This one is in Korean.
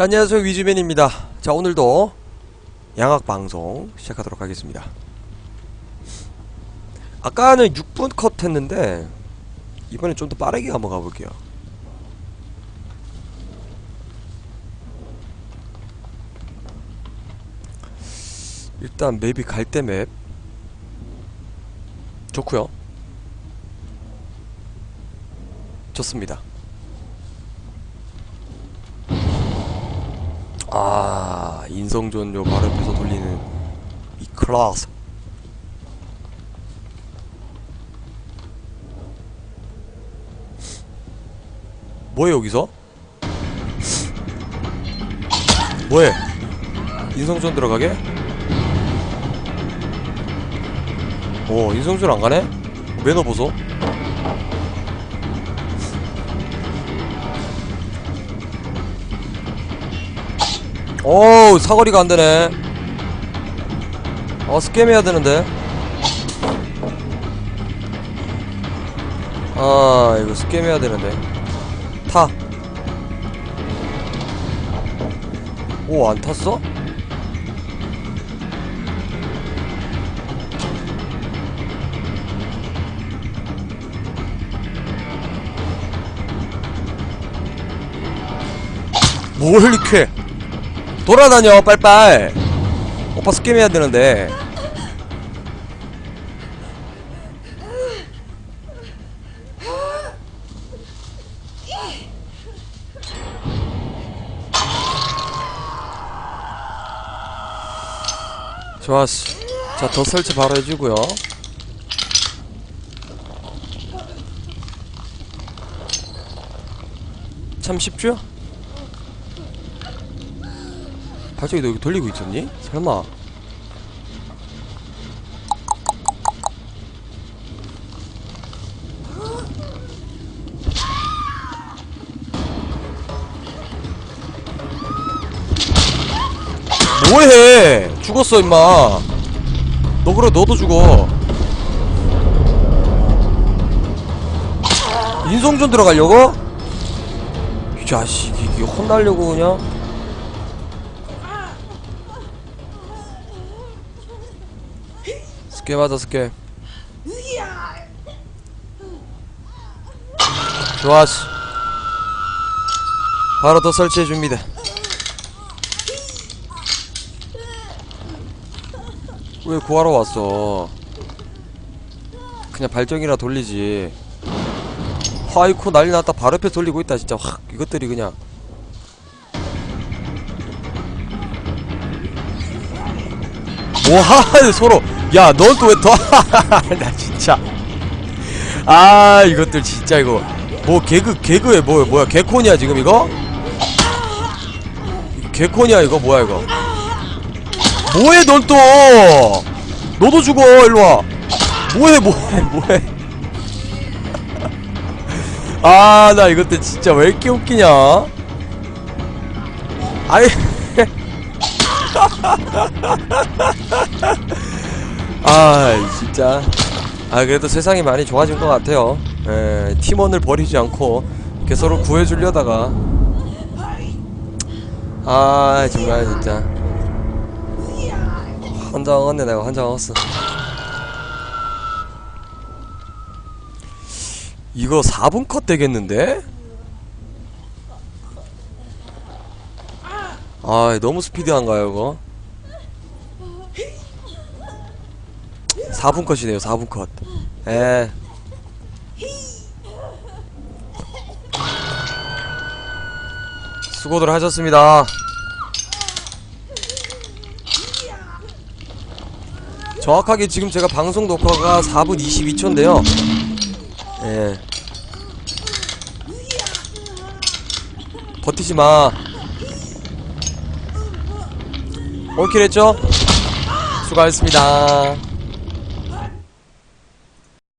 자 안녕하세요. 위즈맨입니다. 자 오늘도 양악방송 시작하도록 하겠습니다. 아까는 6분 컷 했는데 이번엔 좀 더 빠르게 한번 가볼게요. 일단 맵이 갈대 맵. 좋구요. 좋습니다 아 인성전 요 바로 옆에서 돌리는 이 클라스 뭐해 여기서? 뭐해? 인성전 들어가게? 오 인성전 안 가네? 매너 보소 어우 사거리가 안되네. 어 스캠 해야 되는데. 아 이거 스캠 해야 되는데. 타. 오 안 탔어? 뭘 이렇게 돌아다녀 빨빨. 오빠 스캠 해야 되는데. 좋았어. 자더 설치 바로 해주고요. 참 쉽죠? 발전기 너 여기 돌리고 있었니? 설마. 뭐해? 죽었어 임마. 너 그래 너도 죽어. 인성전 들어가려고? 이 자식이 이게 혼나려고 그냥 스케 하자 스케 좋았어 바로 더 설치해줍니다. 왜 구하러 왔어? 그냥 발전기나 돌리지. 아이코 난리 났다. 바로 옆에 돌리고 있다 진짜. 확 이것들이 그냥. 뭐하 서로 야넌또왜 더? 나 진짜. 아 이것들 진짜 이거. 뭐 개그 개그에 뭐 뭐야? 개콘이야 지금 이거? 개콘이야 이거? 뭐야 이거? 뭐해 넌 또? 너도 죽어 일로 와. 뭐해 뭐해 뭐해? 아 나 이것들 진짜 왜 이렇게 웃기냐? 아니 아 진짜. 아 그래도 세상이 많이 좋아진 것 같아요. 에, 팀원을 버리지 않고 이렇게 서로 구해주려다가. 아 정말 진짜. 환장하네 내가 환장했어 이거 4분 컷 되겠는데? 아 너무 스피드한가요 이거? 4분 컷이네요 4분 컷. 에. 수고들 하셨습니다. 정확하게 지금 제가 방송 녹화가 4분 22초인데요. 예. 버티지마. 올킬 했죠? 수고하셨습니다